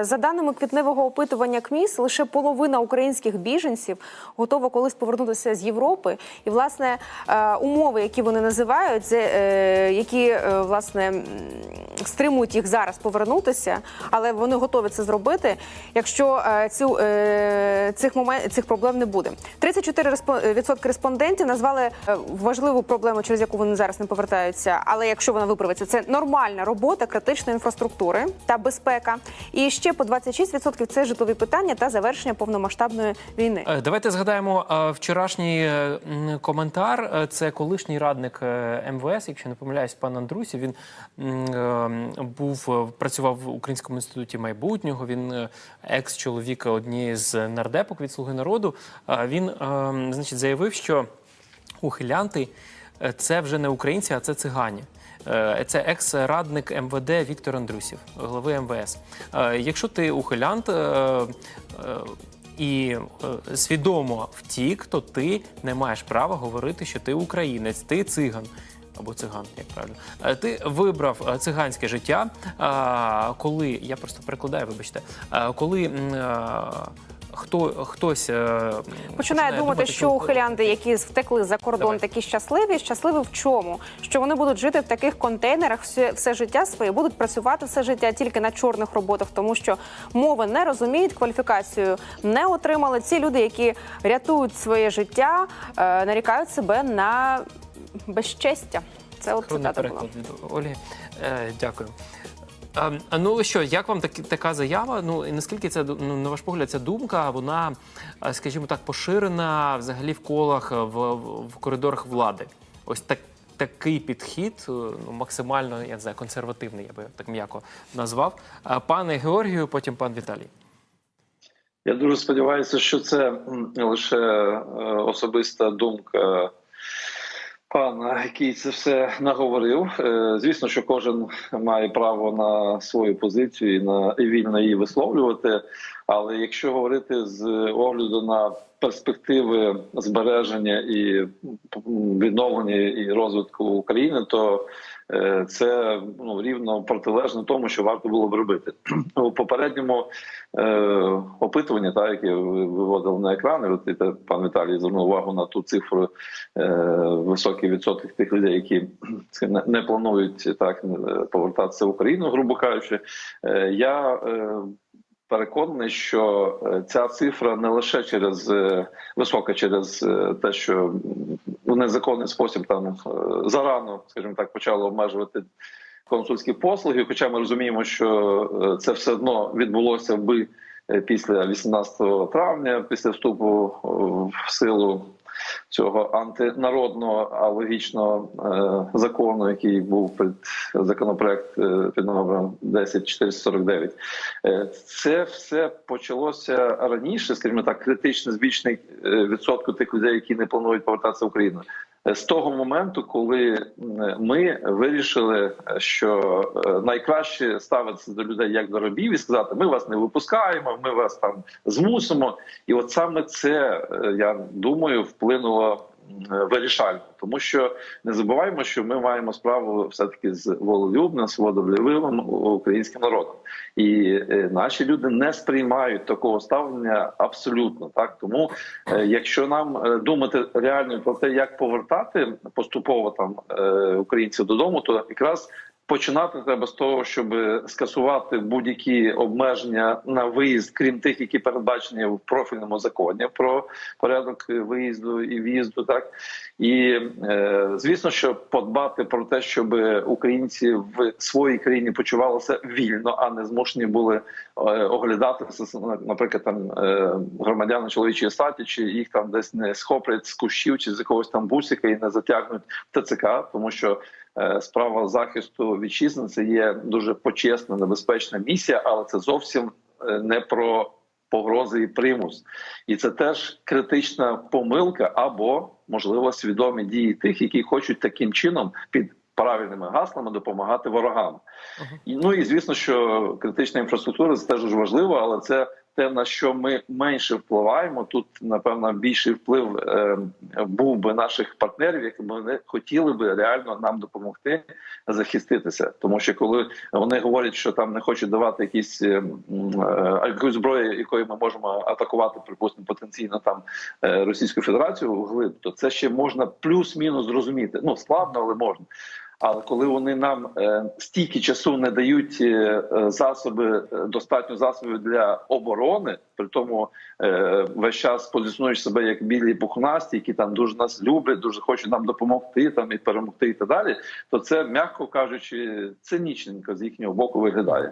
За даними квітневого опитування КМІС, лише половина українських біженців готова колись повернутися з Європи. І власне е, умови, які вони називають, е, які е, власне стримують їх зараз повернутися, але вони готові це зробити, якщо е, цю, е, цих момент цих проблем не буде. 34% відсотки респондентів назвали е, важливу проблему, через яку вони зараз не повертаються. Але якщо вона виправиться, це нормальна робота критичної інфраструктури та безпека. І ще по 26% це житлові питання та завершення повномасштабної війни. Давайте згадаємо вчорашній коментар. Це колишній радник МВС, якщо не помиляюсь, пан Андрусів. Він був е, працював в Українському інституті майбутнього. Він е, екс-чоловік однієї з нардепок від Слуги народу. Він е, значить заявив, що ухилянти це вже не українці, а це цигані. Це екс-радник МВД Віктор Андрусів, глави МВС. Якщо ти ухилянт і свідомо втік, то ти не маєш права говорити, що ти українець, ти циган. Або циган, як правильно. Е, Ти вибрав е, циганське життя, а, коли я просто перекладаю, вибачте, коли хто хтось е, Починає думати, що ухилянти, які втекли за кордон, Давай. такі щасливі. Щасливі в чому? Що вони будуть жити в таких контейнерах все, все життя своє, будуть працювати все життя тільки на чорних роботах, тому що мови не розуміють, кваліфікацію не отримали. Ці люди, які рятують своє життя, е, нарікають себе на безчестя. Це от цитата була. переклад від Олі. Е, дякую. А, а ну що, як вам такі, така заява? Ну і наскільки це ну, на ваш погляд, ця думка, вона, е, скажімо так, поширена взагалі в колах в, в, в коридорах влади? Ось так. Такий підхід е, ну, максимально я не знаю, консервативний, я би так м'яко назвав. А Пане Георгію, потім пан Віталій. Я дуже сподіваюся, що це м, лише е, особиста думка пана, який це все наговорив. Е, Звісно, що кожен має право на свою позицію і на і вільно її висловлювати. Але якщо говорити з огляду на перспективи збереження і відновлення і розвитку України, то е, це ну рівно протилежно тому, що варто було б робити у попередньому е, опитуванні, так яке ви виводили на екрани. Пан Віталій звернув увагу на ту цифру е, високий відсоток тих людей, які не, не планують так е, повертатися в Україну, грубо кажучи. Е, я е, переконаний, що е, ця цифра не лише через е, висока через е, те, що в незаконний спосіб там зарано, скажімо так, почало обмежувати консульські послуги. Хоча ми розуміємо, що це все одно відбулося би після 18 травня, після вступу в силу цього антинародного, а логічного е, закону, який був під законопроект е, під номером 10449. Е, Це все почалося раніше, скажімо так, критично збільшений е, відсотку тих людей, які не планують повертатися в Україну. З того моменту, коли ми вирішили, що е, найкраще ставитися до людей як до робів, і сказати: ми вас не випускаємо, ми вас там змусимо. І от саме це е, я думаю вплинуло вирішально, тому що не забуваємо, що ми маємо справу все таки з волелюбним, свободолюбивим українським народом, і е, наші люди не сприймають такого ставлення абсолютно так. Тому, е, якщо нам е, думати реально про те, як повертати поступово там е, українців додому, то якраз Починати треба з того, щоб скасувати будь-які обмеження на виїзд, крім тих, які передбачені в профільному законі про порядок виїзду і в'їзду. Так і е, звісно, що подбати про те, щоб українці в своїй країні почувалися вільно, а не змушені були е, оглядатися, наприклад, там е, громадяни чоловічої статі, чи їх там десь не схоплять з кущів чи з якогось там бусика і не затягнуть в ТЦК, тому що. Е, Справа захисту вітчизни це є дуже почесна, небезпечна місія, але це зовсім е, не про погрози і примус, і це теж критична помилка або можливо свідомі дії тих, які хочуть таким чином під правильними гаслами допомагати ворогам. І, Ну і звісно, що критична інфраструктура це теж важливо, але це те, на що ми менше впливаємо, тут напевно більший вплив е, був би наших партнерів, які б хотіли би реально нам допомогти захиститися. Тому що коли вони говорять, що там не хочуть давати якісь е, е, якусь зброю, якою ми можемо атакувати, припустимо, потенційно там е, Російську Федерацію вглиб, то це ще можна плюс-мінус зрозуміти. Ну складно, але можна. Але коли вони нам е, стільки часу не дають е, е, засоби, достатньо засобів для оборони, при тому весь час позиціонуєш себе як білі пухнасті, які там дуже нас люблять, дуже хочуть нам допомогти там і перемогти, і так далі, то це м'яко кажучи, цинічненько з їхнього боку виглядає.